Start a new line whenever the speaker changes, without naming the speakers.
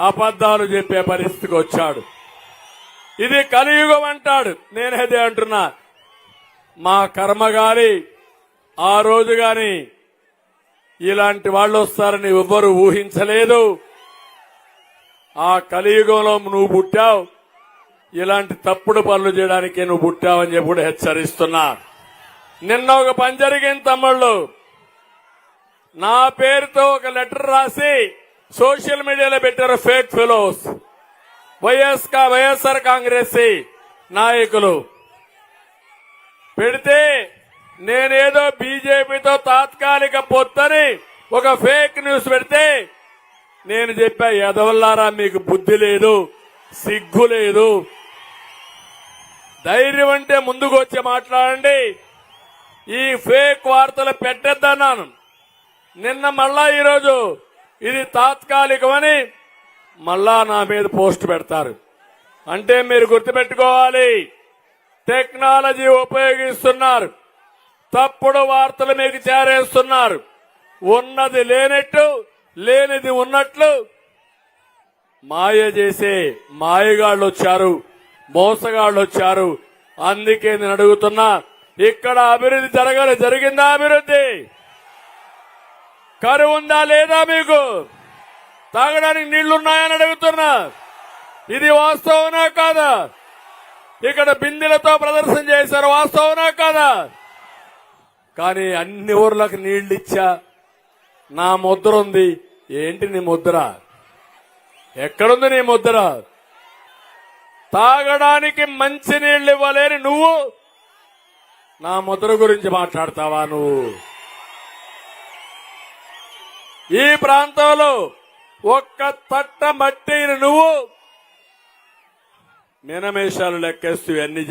అబద్ధాలు చెప్పే పరిస్థితికి వచ్చాడు. ఇది కలియుగం అంటాడు. నేనేదే అంటున్నా. మా కర్మ గాని ఆ రోజు గాని ఇలాంటి వాళ్ళు వస్తారని ఎవ్వరు ఊహించలేదు. ఆ కలియుగంలో నువ్వు పుట్టావు. ఇలాంటి తప్పుడు పనులు చేయడానికి నువ్వు పుట్టావని చెప్పి కూడా హెచ్చరిస్తున్నా. నిన్న ఒక పని జరిగింది తమ్ముళ్ళు. నా పేరుతో ఒక లెటర్ రాసి సోషల్ మీడియాలో పెట్టారు fake fellows. YS YSR Congress నాయకులు. పెడితే నేనేదో బీజేపీతో తాత్కాలిక పొత్తని ఒక ఫేక్ న్యూస్ పెడితే నేను చెప్పా ఎదవల్లారా మీకు బుద్ధి లేదు సిగ్గు లేదు. ధైర్యం అంటే ముందుకు వచ్చి మాట్లాడండి. ఈ ఫేక్ వార్తలు పెట్టేద్దన్నాను. నిన్న మళ్ళా ఈరోజు ఇది తాత్కాలికమని మళ్ళా నా మీద పోస్ట్ పెడతారు. అంటే మీరు గుర్తుపెట్టుకోవాలి టెక్నాలజీ ఉపయోగిస్తున్నారు తప్పుడు వార్తలు మీకు చేరేస్తున్నారు. ఉన్నది లేనట్టు లేనిది ఉన్నట్లు మాయ చేసే మాయగాళ్ళు వచ్చారు మోసగాళ్ళు వచ్చారు. అందుకే నేను అడుగుతున్నా ఇక్కడ అభివృద్ధి జరగాలి జరిగిందా అభివృద్ధి? కరువు ఉందా లేదా మీకు? తాగడానికి నీళ్ళున్నాయని అడుగుతున్నా. ఇది వాస్తవనా కాదా? ఇక్కడ బిందెలతో ప్రదర్శన చేశారు వాస్తవనా కాదా? కానీ అన్ని ఊర్లకు నీళ్ళు ఇచ్చా నా ముద్ర ఉంది. ఏంటి నీ ముద్ర? ఎక్కడుంది నీ ముద్ర? తాగడానికి మంచి నీళ్ళు ఇవ్వలేని నువ్వు నా ముద్ర గురించి మాట్లాడతావా నువ్వు? ఈ ప్రాంతంలో ఒక్క తట్ట మట్టిని నువ్వు మినమేషాలు లెక్కేస్తూ అన్ని